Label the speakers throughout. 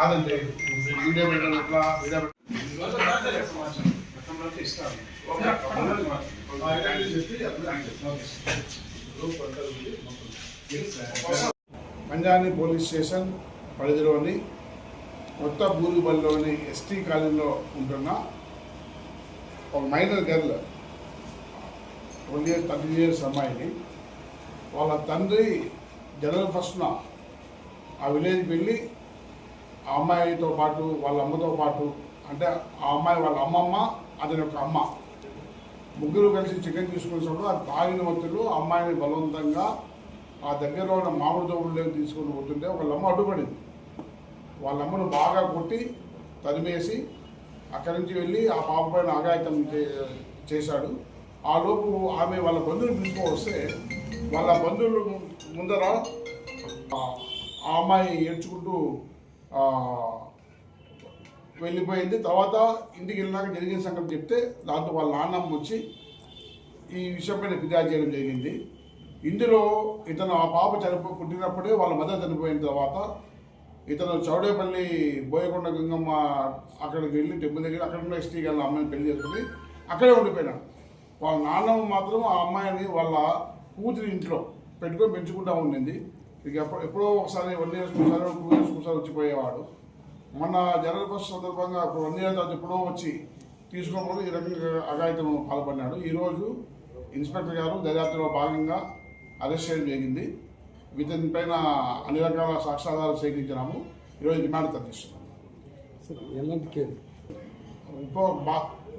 Speaker 1: కాదండి. వీడియో పెట్టడం ఎట్లా? వీడియో పంజాని పోలీస్ స్టేషన్ పరిధిలోని కొత్త బూరుబల్లిలోని ఎస్టీ కాలనీలో ఉంటున్న ఒక minor girl twenty years thirty years అమ్మాయిని వాళ్ళ తండ్రి జనరల్ ఫస్ట్న ఆ విలేజ్కి వెళ్ళి ఆ అమ్మాయితో పాటు వాళ్ళ అమ్మతో పాటు అంటే ఆ అమ్మాయి వాళ్ళ అమ్మమ్మ అతని యొక్క అమ్మ. ముగ్గురు కలిసి చికెన్ తీసుకునేటప్పుడు ఆ తాగిన వ్యక్తులు ఆ అమ్మాయిని బలవంతంగా ఆ దగ్గరలో ఉన్న మామిడి తోటలోకి తీసుకొని పోతుంటే వాళ్ళ అమ్మ అడ్డుపడింది. వాళ్ళ అమ్మను బాగా కొట్టి తరిమేసి అక్కడి నుంచి వెళ్ళి ఆ పాప పైన ఆగాయతం చే- చేశాడు. ఆ లోపు ఆమె వాళ్ళ బంధువులు పిలుచుకొని వస్తే వాళ్ళ బంధువులు ముందర ఆ అమ్మాయి ఏడ్చుకుంటూ వెళ్ళిపోయింది. తర్వాత ఇంటికి వెళ్ళినాక జరిగిన సంగతి చెప్తే దాంతో వాళ్ళ నాన్నమ్మ వచ్చి ఈ విషయంపైన ఫిర్యాదు చేయడం జరిగింది. ఇందులో ఇతను ఆ పాప చనిపో పుట్టినప్పుడే వాళ్ళ మదర్ చనిపోయిన తర్వాత ఇతను చౌడేపల్లి బోయకొండ గంగమ్మ అక్కడికి వెళ్ళి టెంపుల్ దగ్గర అక్కడ ఉన్న ఎస్టీ గారి అమ్మాయిని పెళ్ళి చేసుకుని అక్కడే ఉండిపోయినాడు వాళ్ళ నాన్నమ్మ మాత్రం ఆ అమ్మాయిని వాళ్ళ కూతురి ఇంట్లో పెట్టుకొని పెంచుకుంటా ఉండింది. ఇక ఎప్పుడో ఎప్పుడో ఒకసారి వన్ ఇయర్స్ ఒకసారి టూ ఇయర్స్ ఒకసారి వచ్చిపోయేవాడు మొన్న జనరల్ బస్ సందర్భంగా ఇప్పుడు వన్ ఇయర్ తర్వాత ఎప్పుడో వచ్చి తీసుకోకపోతే ఈ రకంగా అఘాయితం పాల్పడినాడు. ఈరోజు ఇన్స్పెక్టర్ గారు దర్యాప్తులో భాగంగా అరెస్ట్ చేయడం జరిగింది. ఇతని పైన అన్ని రకాల సాక్ష్యాధారాలు సేకరించినాము. ఈరోజు రిమాండ్ తగ్గిస్తున్నాము ఇంకో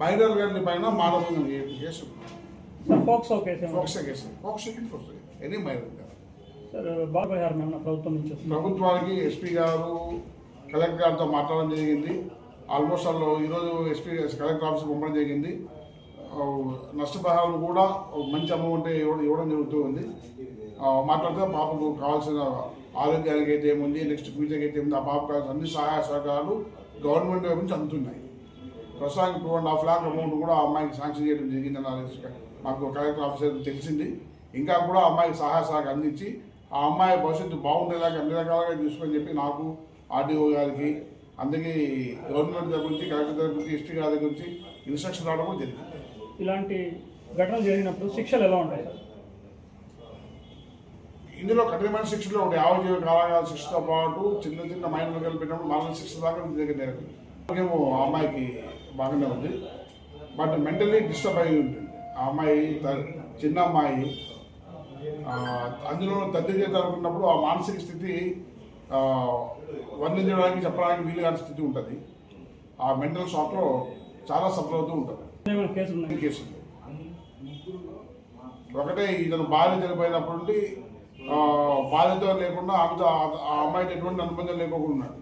Speaker 1: మైనర్ గారి పైన మానవ case.
Speaker 2: POCSO case?
Speaker 1: POCSO case. POCSO case వస్తుంది ఎనీ మైనర్
Speaker 2: ప్రభుత్వం నుంచి
Speaker 1: ప్రభుత్వానికి ఎస్పీ గారు కలెక్టర్ గారితో మాట్లాడడం జరిగింది. ఆల్మోస్ట్ వాళ్ళు ఈరోజు ఎస్పీ కలెక్టర్ ఆఫీస్కి పంపడం జరిగింది. నష్టపరిహారం కూడా మంచి అమౌంట్ ఇవ్వడం ఇవ్వడం జరుగుతూ ఉంది. మాట్లాడితే పాపకు కావాల్సిన ఆరోగ్యానికి అయితే ఏముంది నెక్స్ట్ ఫ్యూచర్కి అయితే ఏముంది ఆ పాప కావాల్సిన అన్ని సహాయ సహకారాలు గవర్నమెంట్ వైపు నుంచి అందుతున్నాయి. ప్రస్తుతానికి two and half lakh amount కూడా ఆ అమ్మాయికి శాంక్షన్ చేయడం జరిగిందని మాకు కలెక్టర్ ఆఫీసర్ తెలిసింది. ఇంకా కూడా అమ్మాయికి సహాయ సహకారం అందించి ఆ అమ్మాయి భవిష్యత్తు బాగుండేలాగా అన్ని రకాలుగా చూసుకొని చెప్పి నాకు ఆర్డీఓ గారికి అందుకే గవర్నమెంట్ దగ్గర నుంచి కలెక్టర్ దగ్గర నుంచి ఎస్పీ గారి దగ్గర నుంచి ఇన్స్ట్రక్షన్ రావడం జరిగింది.
Speaker 2: ఇలాంటి ఘటనలు జరిగినప్పుడు శిక్షలు ఎలా ఉంటాయి
Speaker 1: ఇందులో కఠినమైన శిక్షలు ఒకటి యావజీవ కారాగార శిక్షతో పాటు చిన్న చిన్న మైనర్లు కలిపినప్పుడు మరణ శిక్ష దాకా దగ్గర ఆరోగ్యము ఆ అమ్మాయికి బాగానే ఉంది. బట్ మెంటలీ డిస్టర్బ్ అయి ఉంటుంది. ఆ అమ్మాయి చిన్న అమ్మాయి అందులో తండ్రి చేత అనుకున్నప్పుడు ఆ మానసిక స్థితి ఆ, వర్ణించడానికి చెప్పడానికి వీలు కాని స్థితి ఉంటుంది. ఆ మెంటల్ షాక్లో చాలా సఫర్ అవుతూ ఉంటుంది.
Speaker 2: కేసులు.
Speaker 1: ఒకటే ఇతను భార్య చనిపోయినప్పటి నుండి లేకుండా ఆమెతో ఆ- అమ్మాయికి ఎటువంటి అనుబంధం లేకోకుండా ఉన్నాడు.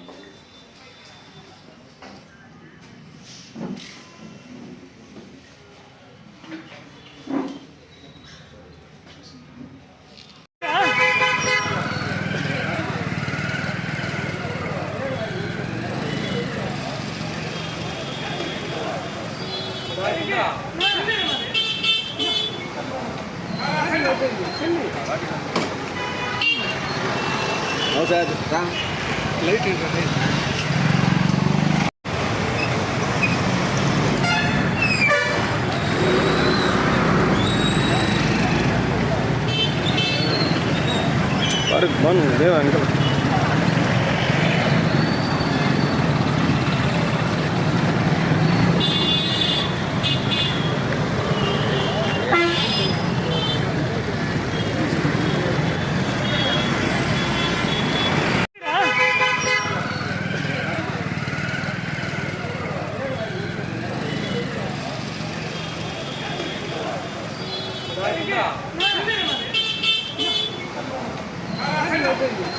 Speaker 3: Nó xe ra lấy tiền rồi đi. Baru bangun dia kan.